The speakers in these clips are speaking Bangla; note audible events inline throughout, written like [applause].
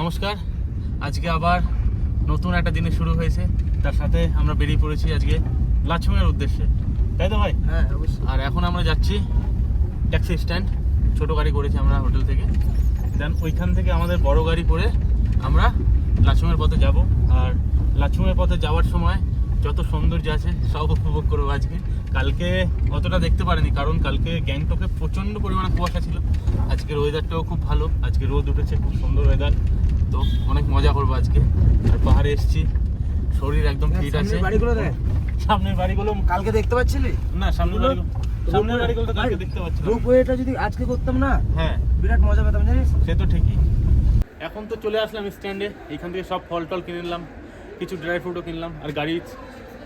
নমস্কার। আজকে আবার নতুন একটা জিনিস শুরু হয়েছে। তার সাথে আমরা বেরিয়ে পড়েছি আজকে লাচুংয়ের উদ্দেশ্যে। তাই তো ভাই? হ্যাঁ অবশ্যই। আর এখন আমরা যাচ্ছি ট্যাক্সি স্ট্যান্ড। ছোট গাড়ি করেছি আমরা হোটেল থেকে। দেন ওইখান থেকে আমাদের বড় গাড়ি করে আমরা লাচুংয়ের পথে যাব। আর লাচুংয়ের পথে যাওয়ার সময় যত সৌন্দর্য আছে সব উপভোগ করব আজকে। কালকে অতটা দেখতে পারিনি কারণ কালকে গ্যাংটকে প্রচণ্ড পরিমাণে কুয়াশা ছিল। আজকের ওয়েদারটাও খুব ভালো। আজকে রোদ উঠেছে খুব সুন্দর ওয়েদার তো অনেক মজা করব আজকে। আর পাহাড়ে এসেছি শরীর একদম ফিট আছে সামনের বাড়িগুলো দেখ। সামনের বাড়িগুলো কালকে দেখতে পাচ্ছিলি? না সামনের বাড়িগুলো সামনের বাড়িগুলো তো কালকে দেখতে। যদি আজকে করতাম না হ্যাঁ। বিরাট মজা পেতাম জানিস? সে তো ঠিকই। এখন তো চলে আসলাম স্ট্যান্ডে এখান থেকে সব ফল টল কিনে নিলাম কিছু ড্রাই ফ্রুটও কিনলাম আর গাড়ি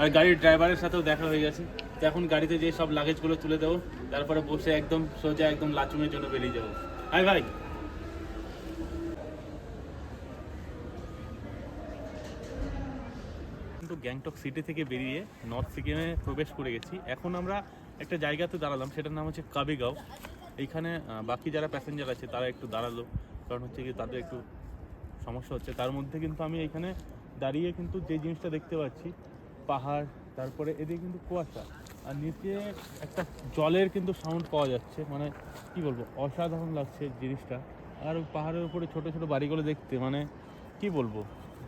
আর গাড়ির ড্রাইভারের সাথেও দেখা হয়ে গেছে। তো এখন গাড়িতে যে সব লাগেজগুলো তুলে দেবো তারপরে বসে একদম সোজা একদম লাচুমের জন্য বেরিয়ে যাব। আয় ভাই কিন্তু গ্যাংটক সিটি থেকে বেরিয়ে নর্থ সিকিমে প্রবেশ করে গেছি। এখন আমরা একটা জায়গাতে দাঁড়ালাম, সেটার নাম হচ্ছে কাবিগাঁও। এইখানে বাকি যারা প্যাসেঞ্জার আছে, তারা একটু দাঁড়াল, কারণ হচ্ছে কি তাদের একটু সমস্যা হচ্ছে। তার মধ্যে কিন্তু আমি এখানে দাঁড়িয়ে কিন্তু যে জিনিসটা দেখতে পাচ্ছি, পাহাড়, তারপরে এদিকে কিন্তু কুয়াশা। আর নিচে একটা জলের কিন্তু সাউন্ড পাওয়া যাচ্ছে মানে কি বলব, অসাধারণ লাগছে জিনিসটা। আর পাহাড়ের উপরে ছোট ছোট বাড়িগুলো দেখতে মানে কি বলব,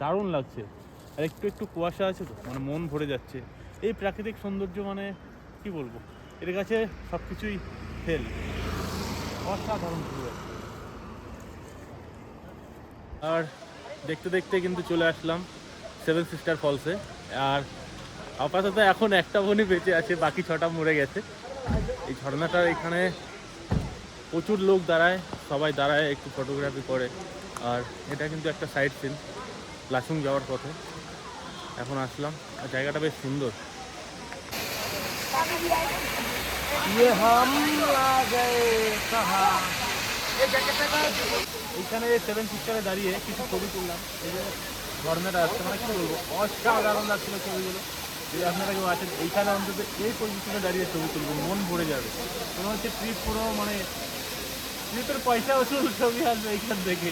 দারুণ লাগছে। আর একটু একটু কুয়াশা আছে তো মানে মন ভরে যাচ্ছে। এই প্রাকৃতিক সৌন্দর্য মানে কি বলব? এর কাছে সব কিছুই ফেল অসাধারণ আর দেখতে দেখতে কিন্তু চলে আসলাম সেভেন সিস্টার ফলসে আর আপাতত এখন একটা বনই বেঁচে আছে, বাকি ছটা মরে গেছে। এই ঝর্ণাটার এখানে প্রচুর লোক দাঁড়ায়, সবাই দাঁড়ায় একটু ফটোগ্রাফি করে। আর এটা কিন্তু একটা সাইড সিন লাচুং যাওয়ার পথে। এখন আসলাম। আর জায়গাটা বেশ সুন্দর। ইয়ে এইখানে সেভেন সিস্টারে দাঁড়িয়ে কিছু ছবি তুললাম। এই যে ধর্মেরা আসছে মানে কি বলব? অসাধারণ লাগছিল ছবিগুলো। যদি আপনারা কেউ আসেন এইখানে অন্তত এই পজিশনে দাঁড়িয়ে ছবি তুলবো, মন ভরে যাবে। মনে হচ্ছে ট্রিপ পুরো মানে ট্রিপের পয়সা ওষুধ ছবি আসবে এইখান থেকে।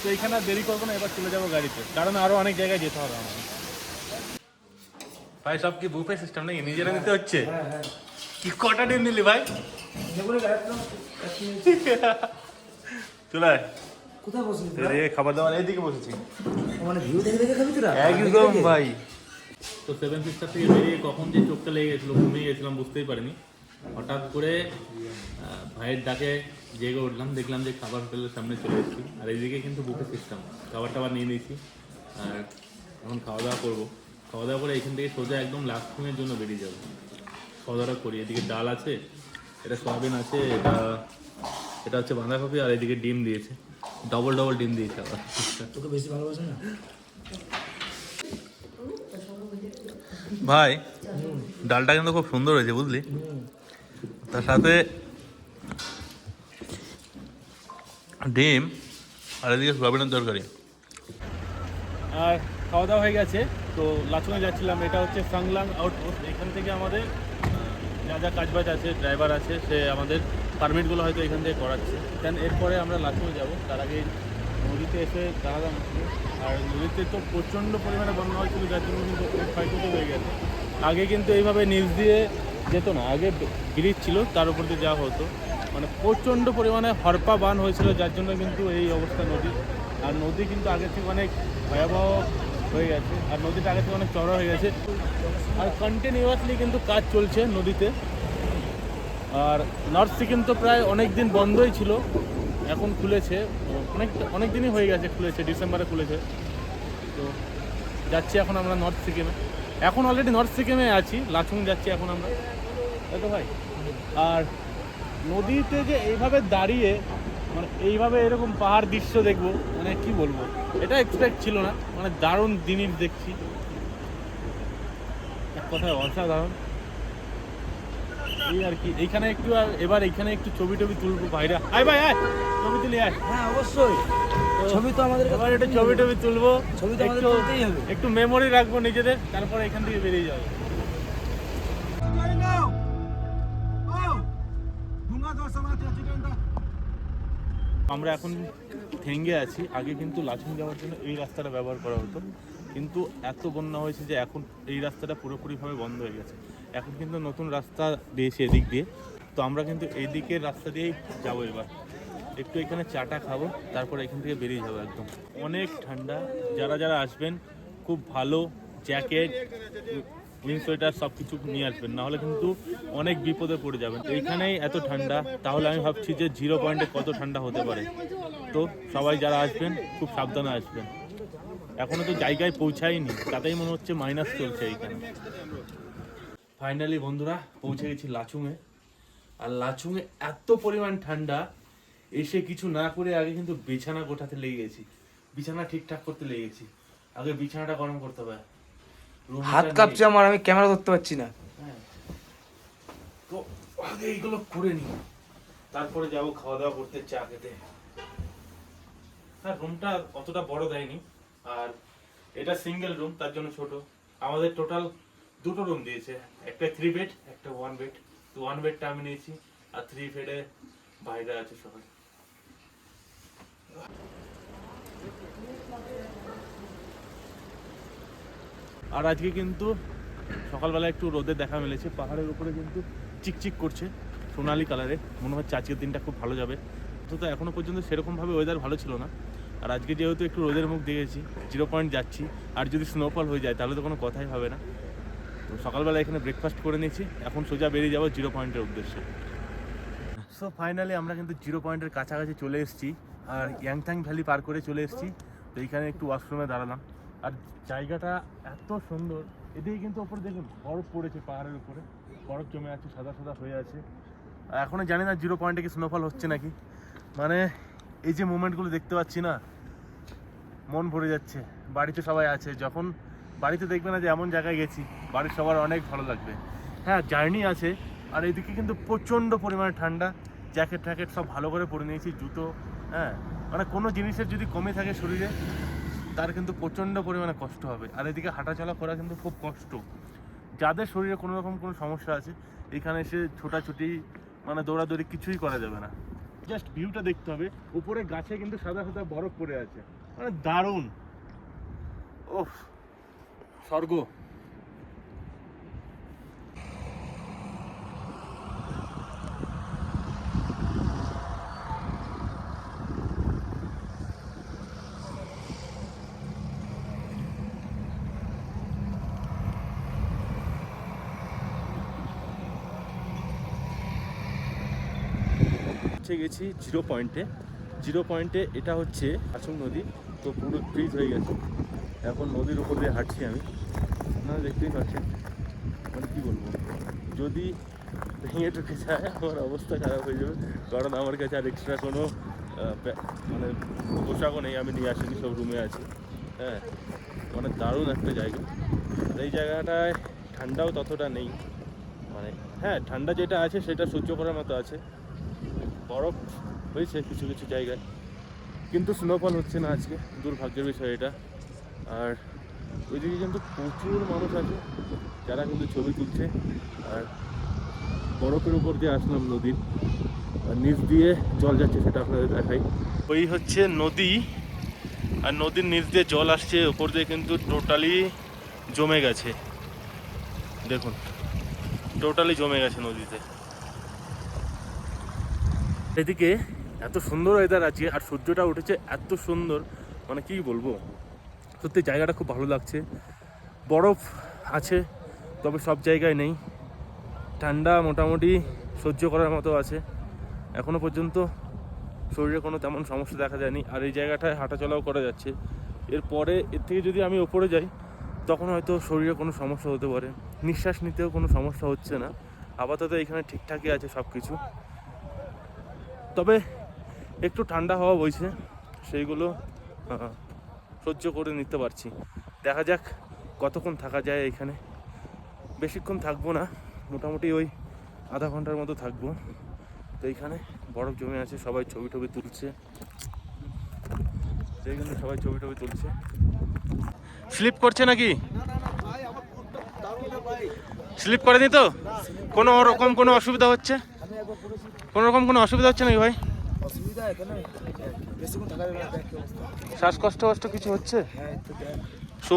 তো এইখানে দেরি করব না, এবার চলে যাব গাড়িতে। কারণ আরও অনেক জায়গায় যেতে হবে আমার ভাই সব কি বুফে সিস্টেম নাকি? নিজেরা নিতে হচ্ছে? হ্যাঁ হ্যাঁ। কি কটা ডিম নিলি ভাই? চলে আয়। কোথায় বসলি রে খাবার দাবার এইদিকে বসেছি। মানে ভিউ দেখে দেখে খাবি তোরা? একদম ভাই। তো সেভেন সিস্টার থেকে বেরিয়ে কখন যে চোখটা লেগে গেছিল ঘুমিয়ে গেছিলাম বুঝতেই পারিনি। হঠাৎ করে ভাইয়ের ডাকে জেগে উঠলাম দেখলাম যে খাবার হোটেলের সামনে চলে এসেছি। আর এইদিকে কিন্তু বুফে সিস্টেম খাবার টাবার নিয়ে নিয়েছি। আর এখন খাওয়া দাওয়া করব। খাওয়া দাওয়া করে এখান থেকে সোজা একদম লাস্টিংয়ের জন্য বেরিয়ে যাব। খাওয়া দাওয়া করি এদিকে ডাল আছে এটা সয়াবিন আছে এটা এটা হচ্ছে বাঁধাকপি আর এদিকে ডিম দিয়েছে। ডবল ডবল ডিম দিয়েছে আবার। তোকে বেশি ভালোবাসে না? ভাই ডালটা কিন্তু খুব সুন্দর হয়েছে বুঝলি? তার সাথে ডিম আর এদিকে সোয়াবিনের তরকারি। আর খাওয়া দাওয়া হয়ে গেছে। তো লাচুঙে যাচ্ছিলাম, এটা হচ্ছে সাংলাং আউটপোস্ট এখান থেকে আমাদের যা যা কাজবাজ আছে ড্রাইভার আছে, সে আমাদের পারমিটগুলো হয়তো এখান থেকে করাচ্ছে। দেন এরপরে আমরা লাচুঙে যাব। তার আগে নদীতে এসে দাঁড়ালাম। আর নদীতে তো প্রচণ্ড পরিমাণে বন্যা হয়েছিল, যার জন্য কিন্তু ক্ষয়ক্ষতি হয়ে গেছে। আগে কিন্তু এইভাবে নিচ দিয়ে যেত না। আগে ব্রিজ ছিল, তার উপর দিয়ে যাওয়া হতো। মানে প্রচণ্ড পরিমাণে হরপা বান হয়েছিল, যার জন্য কিন্তু এই অবস্থা নদী। আর নদী কিন্তু আগের থেকে অনেক ভয়াবহ হয়ে গেছে, আর নদীটা আগে থেকে অনেক চড়া হয়ে গেছে। আর কন্টিনিউয়াসলি কিন্তু কাজ চলছে নদীতে। আর নর্থ সিকিম তো প্রায় অনেক দিন বন্ধই ছিল, এখন খুলেছে। অনেক অনেক দিনই হয়ে গেছে খুলেছে, ডিসেম্বরে খুলেছে। তো যাচ্ছি এখন আমরা নর্থ সিকিমে এখন অলরেডি নর্থ সিকিমে আছি, লাচুং যাচ্ছি এখন আমরা। তাই তো ভাই? আর নদীতে যে এইভাবে দাঁড়িয়ে মানে এইভাবে এরকম পাহাড় দৃশ্য দেখব মানে কি বলব? এটা এক্সপেক্ট ছিল না মানে দারুণ জিনিস দেখছি। এক কথায় অসাধারণ। এই আর কি এইখানে একটু আর এবার এইখানে একটু ছবি টবি তুলবো বাইরে আয় ভাই আয় ছবি তুলি আয়। হ্যাঁ অবশ্যই। ছবি তো আমাদের এবার একটু ছবি টবি তুলবো। ছবি তো আমাদের একটু- তুলতেই হবে। একটু মেমোরি রাখব নিজেদের তারপরে এখান থেকে বেরিয়ে যাব। আমরা এখন ঠেঙ্গে আছি। আগে কিন্তু লাচুং যাওয়ার জন্য এই রাস্তাটা ব্যবহার করা হতো। কিন্তু এত বন্যা হয়েছে যে এখন এই রাস্তাটা পুরোপুরিভাবে বন্ধ হয়ে গেছে। এখন কিন্তু নতুন রাস্তা দিয়েছে এদিক দিয়ে। তো আমরা কিন্তু এই দিকের রাস্তা দিয়েই যাব এবার। একটু এখানে চাটা খাব, তারপর এখান থেকে বেরিয়ে যাব একদম। অনেক ঠান্ডা। যারা যারা আসবেন, খুব ভালো জ্যাকেট উইন সোয়েটার সব কিছু নিয়ে আসবেন। নাহলে কিন্তু অনেক বিপদে পড়ে যাবেন। তো এখানেই এত ঠান্ডা, তাহলে আমি ভাবছি যে জিরো পয়েন্টে কত ঠান্ডা হতে পারে। তো সবাই যারা আসবেন, খুব সাবধানে আসবেন। এখনও তো জায়গায় পৌঁছায়নি, তাতেই মনে হচ্ছে মাইনাস চলছে এইখানে। ফাইনালি বন্ধুরা, পৌঁছে গেছি লাচুংয়ে। আর লাচুংয়ে এত পরিমাণ ঠান্ডা, এসে কিছু না করে আগে কিন্তু বিছানা গোটাতে লেগে গেছি। বিছানা ঠিকঠাক করতে লেগে গেছি। আগে বিছানাটা গরম করতে হবে। হাত। কাঁপছে আমার আমি ক্যামেরা ধরতে পারছি না। হ্যাঁ। তো আগে এইগুলো করে নি তারপরে যাব খাওয়া দাওয়া করতে চা খেতে। হ্যাঁ রুমটা অতটা বড় দেয়নি। আর এটা সিঙ্গেল রুম তার জন্য ছোট। আমাদের টোটাল দুটো রুম দিয়েছে। একটা থ্রি বেড একটা ওয়ান বেড তো ওয়ান বেডটা আমি নিয়েছি। আর থ্রি বেডে বাইরে আছে সবাই। আর আজকে কিন্তু সকালবেলা একটু রোদের দেখা মিলেছে। পাহাড়ের উপরে কিন্তু চিকচিক করছে সোনালি কালারে মনে হচ্ছে আজকের দিনটা খুব ভালো যাবে। তো তো এখনও পর্যন্ত সেরকমভাবে ওয়েদার ভালো ছিল না। আর আজকে যেহেতু একটু রোদের মুখ দেখেছি জিরো পয়েন্ট যাচ্ছি, আর যদি স্নোফল হয়ে যায় তাহলে তো কোনো কথাই হবে না। তো সকালবেলা এখানে ব্রেকফাস্ট করে নিয়েছি, এখন সোজা বেরিয়ে যাব জিরো পয়েন্টের উদ্দেশ্যে। সো ফাইনালি আমরা কিন্তু জিরো পয়েন্টের কাছাকাছি চলে এসেছি, আর ইয়াংথাং ভ্যালি পার করে চলে এসেছি। তো এইখানে একটু ওয়াশরুমে দাঁড়ালাম। আর জায়গাটা এত সুন্দর, এদিকে কিন্তু ওপরে দেখুন, বরফ পড়েছে পাহাড়ের উপরে। বরফ জমে আছে, সাদা সাদা হয়ে আছে। আর এখনও জানি না জিরো পয়েন্টে কি স্নোফল হচ্ছে নাকি। মানে এই যে মুমেন্টগুলো দেখতে পাচ্ছি না, মন ভরে যাচ্ছে। বাড়িতে সবাই আছে, যখন বাড়িতে দেখবে না যে এমন জায়গায় গেছি, বাড়ির সবার অনেক ভালো লাগবে। হ্যাঁ জার্নি আছে, আর এদিকে কিন্তু প্রচণ্ড পরিমাণে ঠান্ডা। জ্যাকেট ট্যাকেট সব ভালো করে পরে নিয়েছি, জুতো হ্যাঁ। মানে কোনো জিনিসের যদি কমে থাকে শরীরে তার কিন্তু প্রচণ্ড পরিমাণে কষ্ট হবে। আর এদিকে হাঁটাচলা করা কিন্তু খুব কষ্ট। যাদের শরীরে কোনো রকম কোনো সমস্যা আছে, এখানে এসে ছোটাছুটি মানে দৌড়াদৌড়ি কিছুই করা যাবে না। জাস্ট ভিউটা দেখতে হবে। উপরে গাছে কিন্তু সাদা সাদা বরফ পড়ে আছে। মানে দারুণ। ও স্বর্গ। পৌঁছে গেছি জিরো পয়েন্টে। জিরো পয়েন্টে এটা হচ্ছে আচং নদী, তো পুরো ব্রিজ হয়ে গেছে। এখন নদীর উপর দিয়ে হাঁটছি আমি। আপনারা দেখতেই পাচ্ছেন মানে কী বলব? যদি ভেঙে টুকে যায়, আমার অবস্থা খারাপ হয়ে যাবে। কারণ আমার কাছে আর এক্সট্রা কোনো মানে পোশাকও নেই, আমি নিয়ে আসিনি, সব রুমে আছি। হ্যাঁ মানে দারুণ একটা জায়গা। এই জায়গাটায় ঠান্ডাও ততটা নেই। মানে হ্যাঁ ঠান্ডা যেটা আছে, সেটা সহ্য করার মতো আছে। বরফ হয়েছে কিছু কিছু জায়গায়। কিন্তু স্নোফল হচ্ছে না আজকে, দুর্ভাগ্যের বিষয় এটা। আর ওইদিকে কিন্তু প্রচুর মানুষ আছে, যারা কিন্তু ছবি তুলছে। আর বরফের উপর দিয়ে আসলাম নদীর নিচ দিয়ে জল যাচ্ছে সেটা আপনাদের দেখাই। ওই হচ্ছে নদী। আর নদীর নিচ দিয়ে জল আসছে, ওপর দিয়ে কিন্তু টোটালি জমে গেছে। দেখুন টোটালি জমে গেছে নদীতে। এদিকে এত সুন্দর ওয়েদার আছে আর সূর্যটা উঠেছে এত সুন্দর। মানে কি বলব? সত্যি জায়গাটা খুব ভালো লাগছে। বরফ আছে, তবে সব জায়গায় নেই। ঠান্ডা মোটামুটি সহ্য করার মতো আছে। এখনও পর্যন্ত শরীরে কোনো তেমন সমস্যা দেখা যায়নি। আর এই জায়গাটায় হাঁটাচলাও করা যাচ্ছে। এরপরে এর থেকে যদি আমি ওপরে যাই, তখন হয়তো শরীরে কোনো সমস্যা হতে পারে। নিঃশ্বাস নিতেও কোনো সমস্যা হচ্ছে না। আপাতত এখানে ঠিকঠাকই আছে সব কিছু তবে একটু ঠান্ডা হওয়া বইছে, সেইগুলো সহ্য করে নিতে পারছি। দেখা যাক কতক্ষণ থাকা যায় এখানে। বেশিক্ষণ থাকব না, মোটামুটি ওই আধা ঘণ্টার মতো থাকব। তো এইখানে বরফ জমে আছে, সবাই ছবি টবি তুলছে। সেই কিন্তু সবাই ছবি টবি তুলছে। স্লিপ করছে নাকি? স্লিপ করেনি তো? কোনো রকম কোনো অসুবিধা হচ্ছে? কোনো রকম কোনো অসুবিধা হচ্ছে নাকি ভাই? অসুবিধা এখানে বেশিক্ষণ থাকা যাবে না দেখ কি অবস্থা শ্বাসকষ্ট কষ্ট কিছু হচ্ছে? হ্যাঁ সো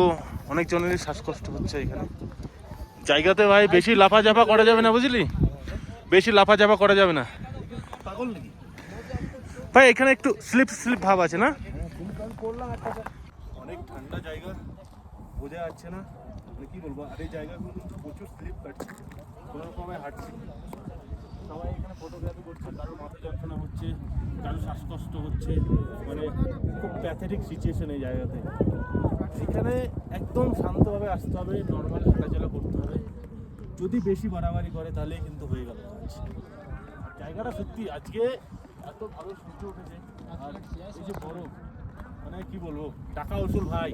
অনেকজনেরই শ্বাসকষ্ট হচ্ছে এখানে। জায়গাতে ভাই বেশি লাফাঝাপা করা যাবে না বুঝলি? বেশি লাফাঝাপা করা যাবে না। ভাই এখানে একটু স্লিপ স্লিপ ভাব আছে না? হ্যাঁ অনেক ঠান্ডা জায়গা বোঝা যাচ্ছে না। মানে কি বলব আর এই জায়গাগুলো প্রচুর স্লিপ কাটছে। কোনো রকমে হাঁটছি। সবাই এখানে ফটোগ্রাফি করছে কারোর মাথা যন্ত্রণা হচ্ছে কারোর শ্বাসকষ্ট হচ্ছে মানে খুব প্যাথেটিক সিচুয়েশন এই জায়গাতে। এখানে একদম শান্তভাবে আসতে হবে নর্মাল হাঁটাচলা করতে হবে। যদি বেশি বাড়াবাড়ি করে তাহলে কিন্তু হয়ে গেল জায়গাটা সত্যি, আজকে এত ভালো সূর্য উঠেছে, আর এই যে বরফ মানে কি বলব টাকা উসুল ভাই।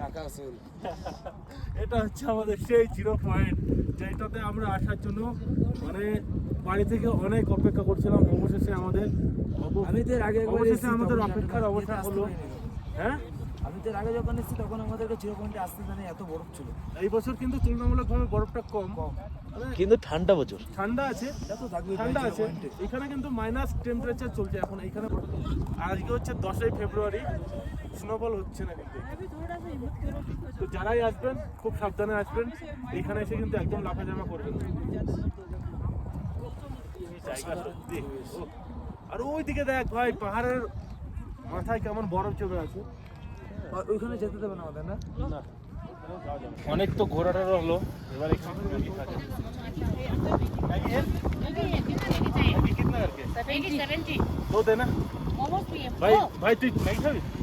টাকা আসল [laughs] এটা হচ্ছে আমাদের সেই জিরো পয়েন্ট যেটাতে আমরা আসার জন্য মানে বাড়ি থেকে অনেক অপেক্ষা করছিলাম। অবশেষে আমাদের আমি তো আগে একবার অবশেষে আমাদের অপেক্ষার আসতে হলো। হ্যাঁ? আমি তো আগে যখন এসেছি তখন আমাদেরকে জিরো পয়েন্টে আসতে জানি এত বরফ ছিল। এই বছর কিন্তু তুলনামূলকভাবে বরফটা কম। মানে কিন্তু ঠান্ডা বছর ঠান্ডা আছে এত থাকবে ঠান্ডা আছে। এখানে কিন্তু মাইনাস টেম্পারেচার চলছে এখন এখানে আর আজকে হচ্ছে দশই ফেব্রুয়ারি। স্নোবল হচ্ছে না কিন্তু তো যারাই আসবেন খুব সাবধানে আসবেন এখানে এসে কিন্তু একদম লাফাজামা করবেন না। এই জায়গা সত্যি ওহ। আর ওই দিকে দেখ ভাই পাহাড়ের মাথায় কেমন বরফ জমে আছে ওইখানে যেতে দেবে না আমাদের না অনেক তো ঘোরাটারও হলো এবার এখানে ম্যাগি খাচ্ছে ম্যাগি है ম্যাগি कितना करके सेवेंटी सेवेंटी दो देना मोमोज भी है भाई ओ, भाई तू मैगी खाबी तीन देना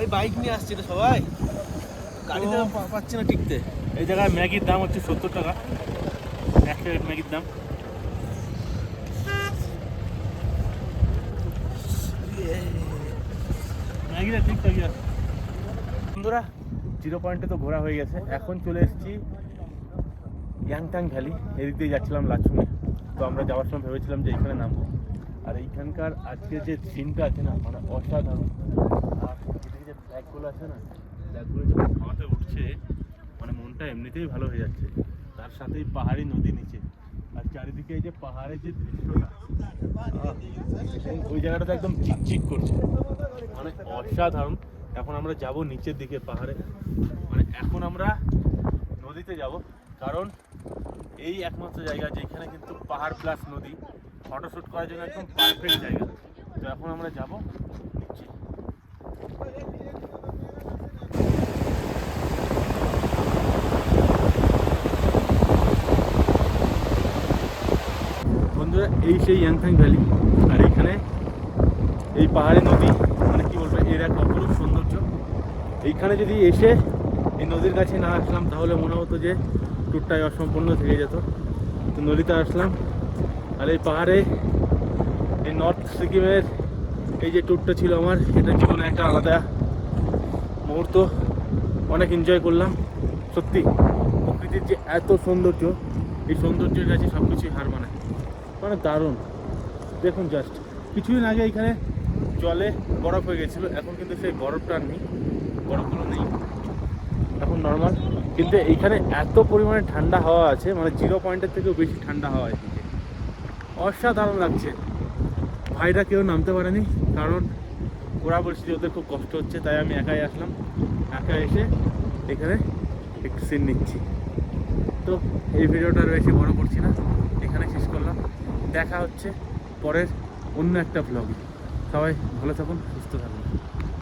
ভাই বাইক নিয়ে আসছে রে সবাই। গাড়িতে পাচ্ছি না টিকতে এই জায়গায় ম্যাগির দাম হচ্ছে সত্তর টাকা। এক প্লেট ম্যাগির দাম। ম্যাগিটা ঠিকঠাকই আছে বন্ধুরা জিরো পয়েন্টে তো ঘোরা হয়ে গেছে। এখন চলে এসেছি ইয়াংটাং ভ্যালি এদিক দিয়ে যাচ্ছিলাম লাচুংয়ে। তো আমরা যাওয়ার সময় ভেবেছিলাম যে এখানে নামবো। আর এইখানকার আজকে যে সিনটা আছে না মানে অসাধারণ। ফ্ল্যাগগুলো আছে না ফ্ল্যাগগুলো যখন হাওয়াতে উঠছে মানে মনটা এমনিতেই ভালো হয়ে যাচ্ছে। তার সাথেই পাহাড়ি নদী নিচে। আর চারিদিকে এই যে পাহাড়ের যে দৃশ্যটা ওই জায়গাটাতে একদম চিকচিক করছে। মানে অসাধারণ। এখন আমরা যাব নিচের দিকে পাহাড়ে। মানে এখন আমরা নদীতে যাব। কারণ এই একমাত্র জায়গা যেখানে কিন্তু পাহাড় প্লাস নদী ফটোশ্যুট করার জন্য একদম পারফেক্ট জায়গা। তো এখন আমরা যাব নিচে বন্ধুরা এই সেই ইয়াংথাং ভ্যালি আর এইখানে এই পাহাড়ে নদী মানে কি বলব, এর এক অপরূপ সৌন্দর্য। এইখানে যদি এসে এই নদীর কাছে না আসলাম, তাহলে মনে হতো যে ট্যুরটাই অসম্পূর্ণ থেকে যেত। তো নদীতে আসলাম। আর এই পাহাড়ে এই নর্থ সিকিমের এই যে ট্যুরটা ছিল আমার, এটা জীবনে একটা আলাদা মুহূর্ত। অনেক এনজয় করলাম। সত্যি, প্রকৃতির যে এত সৌন্দর্য, এই সৌন্দর্যের কাছে সব কিছুই হার মানায়। মানে দারুণ। দেখুন জাস্ট কিছুদিন আগে এখানে জলে বরফ হয়ে গেছিল, এখন কিন্তু সেই বরফটা নেই, বরফগুলো নেই। এখন নর্মাল কিন্তু এইখানে এত পরিমাণে ঠান্ডা হাওয়া আছে মানে জিরো পয়েন্টের থেকেও বেশি ঠান্ডা হাওয়া এদিকে অসাধারণ লাগছে। ভাইরা কেউ নামতে পারেনি, কারণ ওরা বলছে যে ওদের খুব কষ্ট হচ্ছে, তাই আমি একাই আসলাম। একা এসে এখানে একটু সিন নিচ্ছি। তো এই ভিডিওটা আর বেশি বড় করছি না। দেখা হচ্ছে পরের অন্য একটা ব্লগে সবাই ভালো থাকুন সুস্থ থাকুন।